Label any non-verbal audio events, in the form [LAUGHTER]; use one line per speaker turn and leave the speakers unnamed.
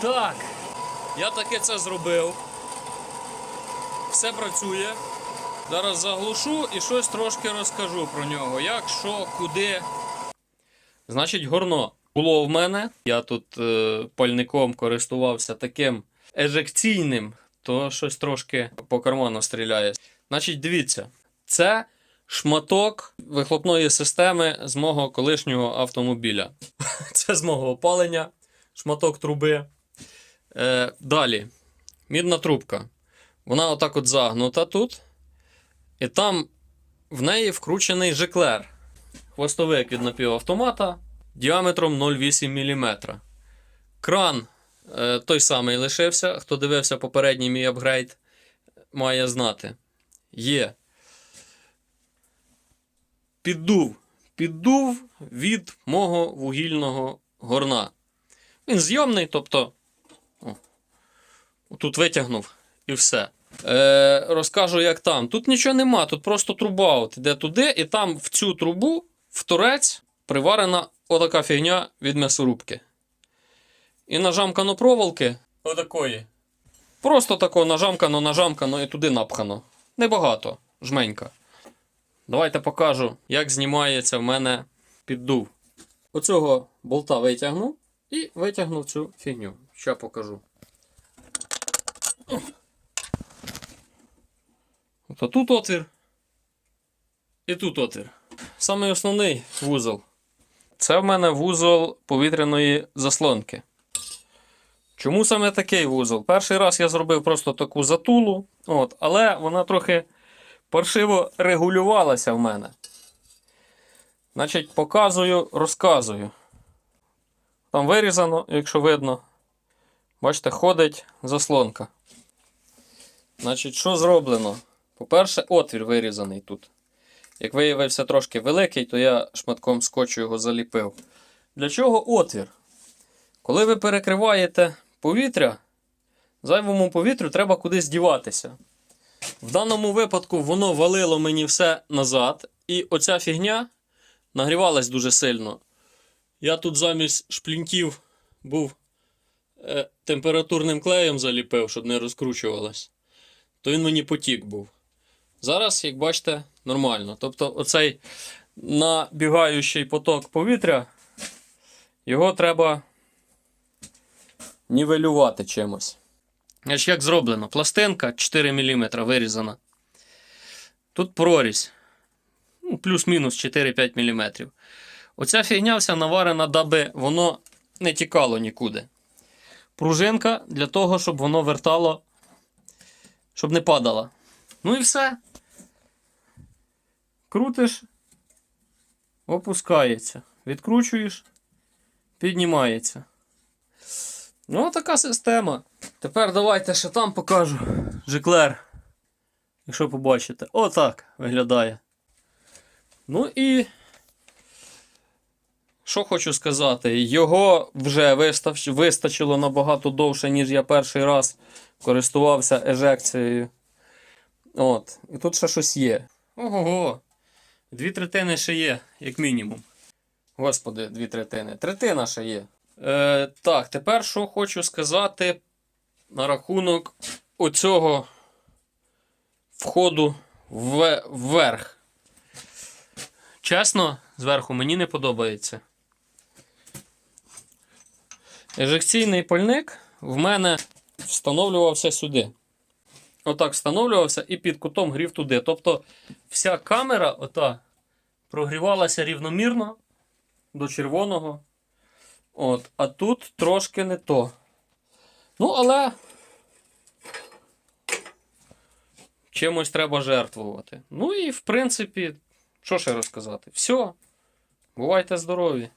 Так, я таки це зробив. Все працює. Зараз заглушу і щось трошки розкажу про нього. Як, що, куди. Значить, горно було в мене. Я тут е, пальником користувався таким ежекційним, то щось трошки по карману стріляє. Значить, дивіться, це шматок вихлопної системи з мого колишнього автомобіля. [LAUGHS] Це з мого опалення, шматок труби. Е, далі, мідна трубка. Вона отак от загнута тут. І там в неї вкручений жиклер. Хвостовик від напівавтомата діаметром 0,8 мм. Кран е, той самий лишився. Хто дивився попередній мій апгрейд, має знати. Є. Піддув. Піддув від мого вугільного горна. Він зйомний, тобто. О, тут витягнув і все. Е, розкажу, як там. Тут нічого нема, тут просто труба от іде туди, і там в цю трубу, в торець, приварена отака фігня від м'ясорубки. І нажамкано проволоки отакої. Просто тако нажамкано, нажамкано і туди напхано. Небагато, жменька. Давайте покажу, як знімається в мене піддув. Оцього болта витягну і витягну цю фігню. Ще покажу. Тобто тут отвір. І тут отвір. Самий основний вузол. Це в мене вузол повітряної заслонки. Чому саме такий вузол? Перший раз я зробив просто таку затулу, от, але вона трохи паршиво регулювалася в мене. Значить, показую, розказую. Там вирізано, якщо видно. Бачите, ходить заслонка. Значить, що зроблено? По-перше, отвір вирізаний тут. Як виявився трошки великий, то я шматком скотчу його заліпив. Для чого отвір? Коли ви перекриваєте повітря, зайвому повітрю треба кудись діватися. В даному випадку воно валило мені все назад, і оця фігня нагрівалась дуже сильно. Я тут замість шплінтів був температурним клеєм заліпив, щоб не розкручувалось. То він мені потік був. Зараз, як бачите, нормально. Тобто, оцей набігаючий поток повітря, його треба нівелювати чимось. Значить, як зроблено? Пластинка 4 мм вирізана. Тут прорізь. Ну, плюс-мінус 4-5 мм. Оця фігня вся наварена, даби воно не тікало нікуди. Пружинка для того, щоб воно вертало, щоб не падало. Ну і все. Крутиш, опускається. Відкручуєш, піднімається. Ну, така система. Тепер давайте ще там покажу. Жиклер. Якщо побачите. Отак виглядає. Ну і. Що хочу сказати, його вже вистачило набагато довше, ніж я перший раз користувався ежекцією. От. І тут ще щось є. Ого-го. Дві третини ще є, як мінімум. Господи, дві третини. Третина ще є. Е, так, тепер що хочу сказати на рахунок оцього входу в- вверх. Чесно, зверху мені не подобається. Ежекційний пальник в мене встановлювався сюди. Отак встановлювався і під кутом грів туди. Тобто вся камера ота прогрівалася рівномірно до червоного. От, а тут трошки не то. Ну, але чимось треба жертвувати. Ну і в принципі, що ще розказати? Все. Бувайте здорові!